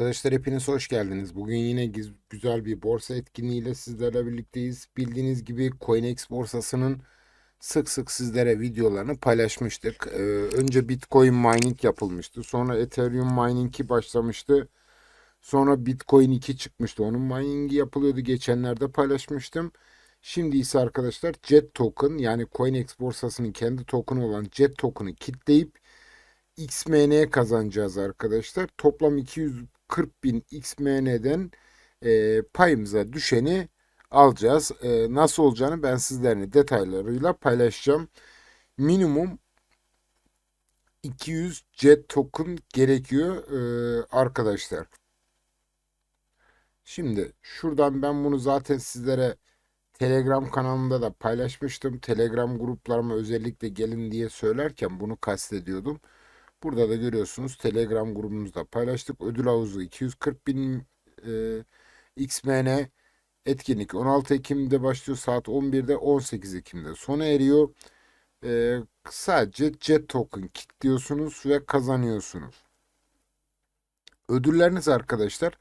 Arkadaşlar hepiniz hoş geldiniz. Bugün yine güzel bir borsa etkinliğiyle sizlerle birlikteyiz. Bildiğiniz gibi CoinEx borsasının sık sık sizlere videolarını paylaşmıştık. Ee, önce Bitcoin mining yapılmıştı. Sonra Ethereum mining'i başlamıştı. Sonra Bitcoin 2 çıkmıştı. Onun mining'i yapılıyordu. Geçenlerde paylaşmıştım. Şimdi ise arkadaşlar JET token yani CoinEx borsasının kendi token'ı olan JET token'ı kitleyip XMN kazanacağız arkadaşlar. Toplam 240 bin XMN'den e, payımıza düşeni alacağız. E, nasıl olacağını ben sizlerle detaylarıyla paylaşacağım. Minimum 200 jet token gerekiyor e, arkadaşlar. Şimdi şuradan ben bunu zaten sizlere Telegram kanalımda da paylaşmıştım. Telegram gruplarıma özellikle gelin diye söylerken bunu kastediyordum. Burada da görüyorsunuz Telegram grubumuzda paylaştık. Ödül havuzu 240 bin e, XMN etkinlik 16 Ekim'de başlıyor saat 11'de 18 Ekim'de sona eriyor. E, sadece Jet Token kilitliyorsunuz ve kazanıyorsunuz. Ödülleriniz arkadaşlar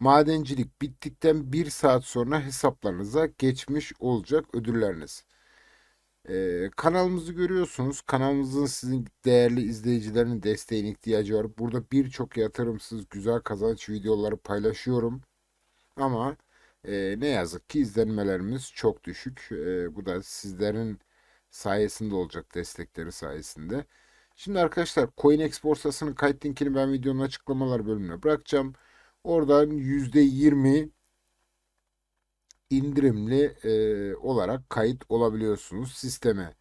madencilik bittikten 1 saat sonra hesaplarınıza geçmiş olacak ödülleriniz. Ee, kanalımızı görüyorsunuz. Kanalımızın sizin değerli izleyicilerin desteğine ihtiyacı var. Burada birçok yatırımsız güzel kazanç videoları paylaşıyorum. Ama e, ne yazık ki izlenmelerimiz çok düşük. E, bu da sizlerin sayesinde olacak destekleri sayesinde. Şimdi arkadaşlar CoinEx borsasının kayıt linkini ben videonun açıklamalar bölümüne bırakacağım. Oradan %20 indirimli e, olarak kayıt olabiliyorsunuz sisteme.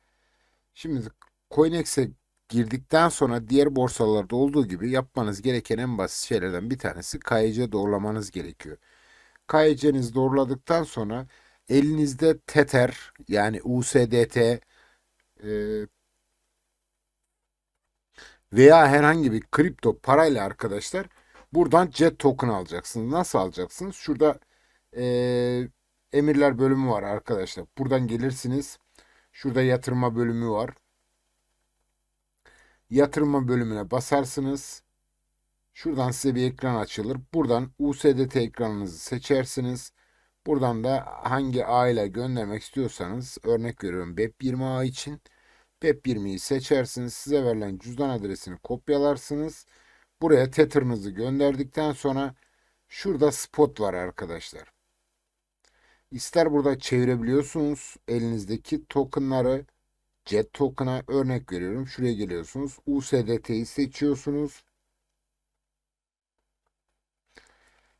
Şimdi CoinEx'e girdikten sonra diğer borsalarda olduğu gibi yapmanız gereken en basit şeylerden bir tanesi KYC doğrulamanız gerekiyor. KYC'nizi doğruladıktan sonra elinizde Tether yani USDT e, veya herhangi bir kripto parayla arkadaşlar buradan JET token alacaksınız. Nasıl alacaksınız? Şurada e, emirler bölümü var arkadaşlar. Buradan gelirsiniz. Şurada yatırma bölümü var. Yatırma bölümüne basarsınız. Şuradan size bir ekran açılır. Buradan USDT ekranınızı seçersiniz. Buradan da hangi ağ ile göndermek istiyorsanız örnek veriyorum BEP20 ağ için BEP20'yi seçersiniz. Size verilen cüzdan adresini kopyalarsınız. Buraya Tether'ınızı gönderdikten sonra şurada spot var arkadaşlar. İster burada çevirebiliyorsunuz elinizdeki tokenları JET token'a örnek veriyorum. Şuraya geliyorsunuz. USDT'yi seçiyorsunuz.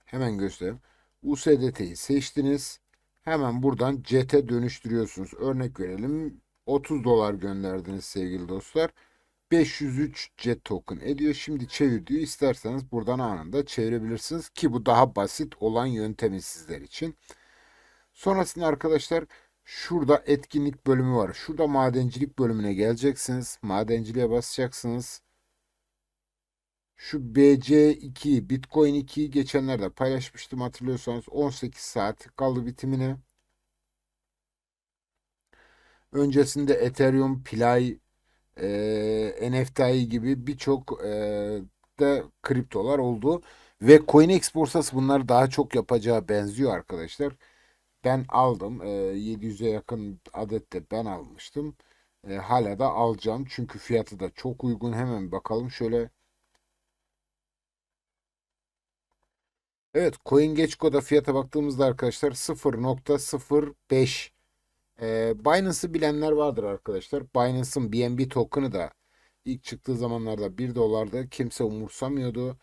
Hemen göstereyim. USDT'yi seçtiniz. Hemen buradan JET'e dönüştürüyorsunuz. Örnek verelim. 30 dolar gönderdiniz sevgili dostlar. 503 jet token ediyor. Şimdi çevir diyor. İsterseniz buradan anında çevirebilirsiniz ki bu daha basit olan yöntemi sizler için. Sonrasında arkadaşlar şurada etkinlik bölümü var. Şurada madencilik bölümüne geleceksiniz. Madenciliğe basacaksınız. Şu BC2, Bitcoin 2'yi geçenlerde paylaşmıştım hatırlıyorsanız 18 saat kaldı bitimine. Öncesinde Ethereum, Play, e, NFTI gibi birçok e, de kriptolar oldu. Ve CoinEx borsası bunları daha çok yapacağı benziyor arkadaşlar. Ben aldım. E, 700'e yakın adette ben almıştım. E, hala da alacağım. Çünkü fiyatı da çok uygun. Hemen bakalım şöyle. Evet CoinGecko'da fiyata baktığımızda arkadaşlar 0.05 e, Binance'ı bilenler vardır arkadaşlar. Binance'ın BNB token'ı da ilk çıktığı zamanlarda 1 dolarda kimse umursamıyordu.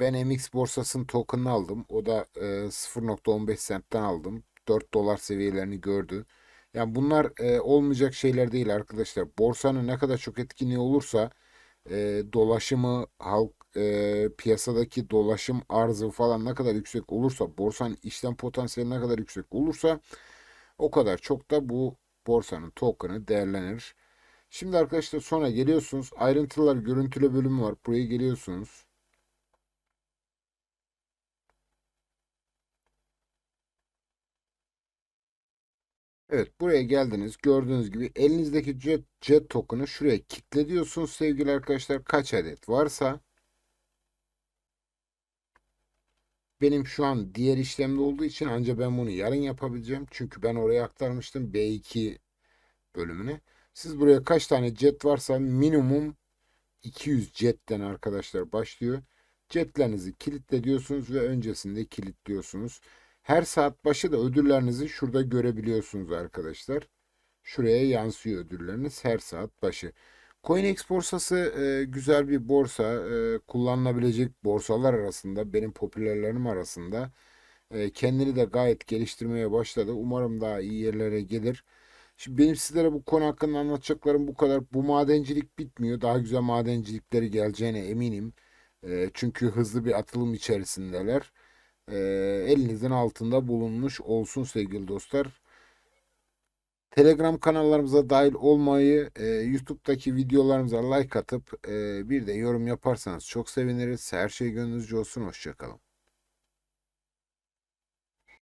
Ben MX borsasının token'ını aldım. O da e, 0.15 centten aldım. 4 dolar seviyelerini gördü. Yani bunlar olmayacak şeyler değil arkadaşlar. Borsanın ne kadar çok etkinliği olursa dolaşımı, halk piyasadaki dolaşım arzı falan ne kadar yüksek olursa, borsanın işlem potansiyeli ne kadar yüksek olursa o kadar çok da bu borsanın token'ı değerlenir. Şimdi arkadaşlar sonra geliyorsunuz. Ayrıntılar görüntülü bölümü var. Buraya geliyorsunuz. Evet buraya geldiniz. Gördüğünüz gibi elinizdeki jet, jet token'ı şuraya kitle sevgili arkadaşlar. Kaç adet varsa benim şu an diğer işlemde olduğu için ancak ben bunu yarın yapabileceğim. Çünkü ben oraya aktarmıştım B2 bölümüne. Siz buraya kaç tane jet varsa minimum 200 jetten arkadaşlar başlıyor. Jetlerinizi kilitle diyorsunuz ve öncesinde kilitliyorsunuz. Her saat başı da ödüllerinizi şurada görebiliyorsunuz arkadaşlar. Şuraya yansıyor ödülleriniz her saat başı. CoinEx borsası e, güzel bir borsa. E, kullanılabilecek borsalar arasında benim popülerlerim arasında. E, kendini de gayet geliştirmeye başladı. Umarım daha iyi yerlere gelir. Şimdi benim sizlere bu konu hakkında anlatacaklarım bu kadar. Bu madencilik bitmiyor. Daha güzel madencilikleri geleceğine eminim. E, çünkü hızlı bir atılım içerisindeler. E, elinizin altında bulunmuş olsun sevgili dostlar. Telegram kanallarımıza dahil olmayı, e, YouTube'daki videolarımıza like atıp e, bir de yorum yaparsanız çok seviniriz. Her şey gönlünüzce olsun. Hoşçakalın.